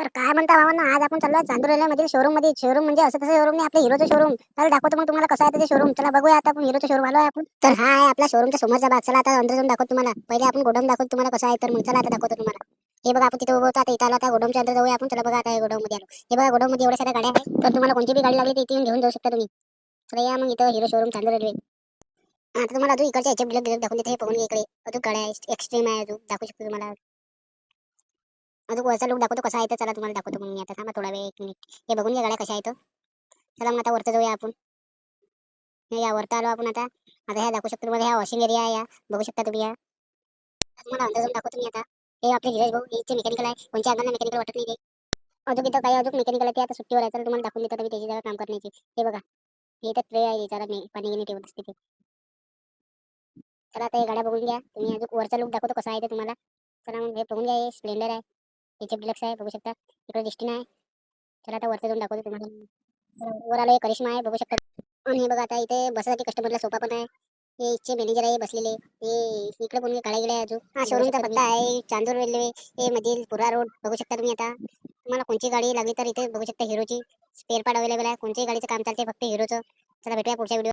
तर काय म्हणता भावांना? आज आपण चाललो चांदुरेला मधील शोरूममध्ये शोरूम म्हणजे असं तसं शोरूम नाही आपल्या हिरोचं शोरूम तर दाखवतो मग तुम्हाला कसं आहे ते शोरूम चला बघूया आता आपण हिरोचं शोरूम आलो आहे आपण. तर हा आहे आपल्या शोरूमच्या समोरचा भाग. चला आता अंदर जाऊन दाखवतो तुम्हाला. पहिले आपण गोडम दाखवतो तुम्हाला कसं आहे. तर मग चला आता दाखवतो तुम्हाला. हे बघा आपण तिथे उभं आता इथं आला आता गोडमच्या अंदर जाऊया आपण. चला बघा आता गोडाऊन मध्ये आलो. हे बघा गोडाऊन मध्ये एवढ्या साऱ्या गाड्या आहेत. तर तुम्हाला कोणती बी गाडी लागली तर इथे येऊन घेऊन जाऊ शकता तुम्ही. चला या मग इथं हिरो शोरूम चांदूर रेल्वे. आता तुम्हाला अजून इकडच्या याच्या बिलक दाखवून देते. हे इकडे. अजून गाड्या एक्स्ट्रीम आहे अजून. दाखवू शकतो तुम्हाला. अजून वरचा लुक दाखवतो कसा आहे तर चला तुम्हाला दाखवतो मग मी आता थांबा थोडा वेळ एक मिनिट हे बघून घ्या गाड्या कशा आहेत चला मग आता वरती जाऊया आपण. या वरता आलो आपण आता. आता ह्या दाखवू शकतो तुम्हाला ह्या वॉशिंग एरिया आहे या. बघू शकता तुम्ही या. तुम्हाला अंदाजून दाखवतो मी आता. हे आपले धीरज भाऊ इथे मेकॅनिकल आहे. कोणत्या अंगाला मेकॅनिकल वाटत नाही अजून इथं काही अजून मेकॅनिकल आहे ते आता सुट्टीवर आहे. तर तुम्हाला दाखवून देतो मी त्याची जरा काम करण्याची. हे बघा. हे तर ट्रे आहे जरा पाणी घेणे ठेवत असते ते. चला आता हे गाड्या बघून घ्या. तुम्ही अजून वरचा लुक दाखवतो कसा आहे ते तुम्हाला. चला मग हे बघून घ्या हे स्प्लेंडर आहे. याचे डिलक्स आहे बघू शकता. इकडे डिस्टिन आहे. चला आता वरती जाऊन दाखवतो तुम्हाला. वर आलो करिश्मा आहे बघू शकता. आणि हे बघा आता इथे बसासाठी कस्टमरला सोफा पण आहे. हे इथचे मॅनेजर आहे बसलेले. हे इकडे कोणी गिड्या आहे अजून. हा शोरूमचा पत्ता आहे. चांदूर रेल्वे हे मधील पुरा रोड बघू शकता तुम्ही आता. तुम्हाला कोणची गाडी लागली तर इथे बघू शकता हिरोची. स्पेअर पार्ट अवेलेबल आहे. कोणत्याही गाडीचं काम चालते फक्त हिरोचं. चला भेटूया पुढच्या व्हिडिओ